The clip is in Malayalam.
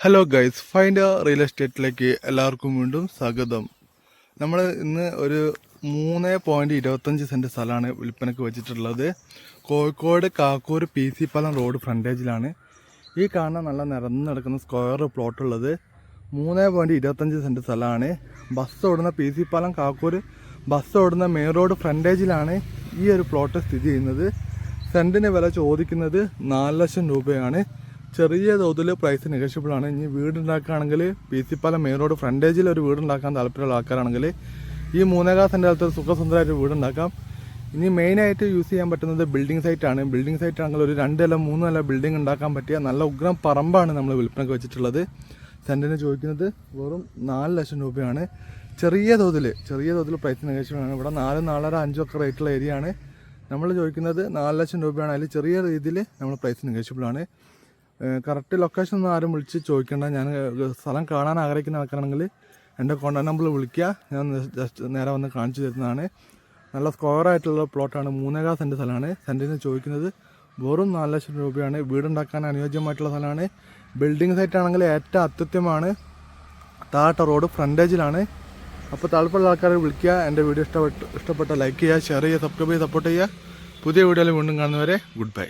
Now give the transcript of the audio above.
ഹലോ ഗൈസ് ഫൈൻഡ് റിയൽ എസ്റ്റേറ്റിലേക്ക് എല്ലാവർക്കും വീണ്ടും സ്വാഗതം. നമ്മൾ ഇന്ന് ഒരു മൂന്ന് പോയിന്റ് ഇരുപത്തഞ്ച് സെന്റ് സ്ഥലമാണ് വിൽപ്പനക്ക് വെച്ചിട്ടുള്ളത്. Kozhikode Kakkur P C Palam road ഫ്രണ്ടേജിലാണ് ഈ കാണുന്ന നല്ല നിരന്ന് നടക്കുന്ന സ്ക്വയർ പ്ലോട്ട് ഉള്ളത് മൂന്ന് പോയിന്റ് ഇരുപത്തഞ്ച് സെന്റ് സ്ഥലമാണ്. ബസ് ഓടുന്ന P C Palam Kakkur bus ഓടുന്ന മെയിൻ റോഡ് ഫ്രണ്ടേജിലാണ് ഈ ഒരു പ്ലോട്ട് സ്ഥിതി ചെയ്യുന്നത്. സെന്റിന് വില ചോദിക്കുന്നത് നാല് ലക്ഷം രൂപയാണ്. ചെറിയ തോതിൽ പ്രൈസ് നെഗോഷ്യബിൾ ആണ്. ഇനി വീടുണ്ടാക്കുകയാണെങ്കിൽ P C Palam main road ഫ്രണ്ടേജിൽ ഒരു വീട് ഉണ്ടാക്കാൻ താല്പര്യമുള്ള ആൾക്കാരാണെങ്കിൽ ഈ മൂന്നേകാ സെന്റെ അടുത്ത് സുഖസുന്ദരമായിട്ട് വീടുണ്ടാക്കാം. ഇനി മെയിനായിട്ട് യൂസ് ചെയ്യാൻ പറ്റുന്നത് ബിൽഡിംഗ് സൈറ്റ് ആണ്. ബിൽഡിംഗ് സൈറ്റ് ആണെങ്കിൽ ഒരു രണ്ട് നില മൂന്ന് നില ബിൽഡിംഗ് ഉണ്ടാക്കാൻ പറ്റിയ നല്ല ഉഗ്രം പറമ്പാണ് നമ്മൾ വിൽപ്പനക്ക് വെച്ചിട്ടുള്ളത്. സെന്റിന് ചോദിക്കുന്നത് വെറും നാല് ലക്ഷം രൂപയാണ്. ചെറിയ തോതിൽ ചെറിയ തോതിൽ പ്രൈസ് നെഗോഷ്യബിൾ ആണ്. ഇവിടെ നാല് നാലര അഞ്ചൊക്കെ റേറ്റുള്ള ഏരിയ ആണ്. നമ്മൾ ചോദിക്കുന്നത് നാല് ലക്ഷം രൂപയാണ്. അതിൽ ചെറിയ രീതിയിൽ നമ്മൾ പ്രൈസ് നെഗോഷ്യബിൾ ആണ്. കറക്റ്റ് ലൊക്കേഷൻ ഒന്നും ആരും വിളിച്ച് ചോദിക്കേണ്ട. ഞാൻ സ്ഥലം കാണാൻ ആഗ്രഹിക്കുന്ന ആൾക്കാരാണെങ്കിൽ എന്റെ കോൺടാക്ട് നമ്പറിൽ വിളിക്കുക. ഞാൻ ജസ്റ്റ് നേരെ വന്ന് കാണിച്ചു തരുന്നതാണ്. നല്ല സ്ക്വയർ ആയിട്ടുള്ള പ്ലോട്ടാണ് മൂന്നേകാ സെന്റ് സ്ഥലമാണ്. സെന്റിന് ചോദിക്കുന്നത് വെറും നാല് ലക്ഷം രൂപയാണ്. വീടുണ്ടാക്കാൻ അനുയോജ്യമായിട്ടുള്ള സ്ഥലമാണ്. ബിൽഡിംഗ് സൈറ്റ് ആണെങ്കിൽ ഏറ്റവും അത്യുത്യമാണ് താഴത്തെ റോഡ് ഫ്രണ്ടേജിലാണ് അപ്പോൾ താല്പര്യമുള്ള ആൾക്കാരെ വിളിക്കുക. എന്റെ വീഡിയോ ഇഷ്ടപ്പെട്ട് ഇഷ്ടപ്പെട്ട ലൈക്ക് ചെയ്യുക ഷെയർ ചെയ്യുക സബ്സ്ക്രൈബ് ചെയ്യുക സപ്പോർട്ട് ചെയ്യുക. പുതിയ വീഡിയോയിൽ വീണ്ടും കാണുന്നവരെ ഗുഡ് ബൈ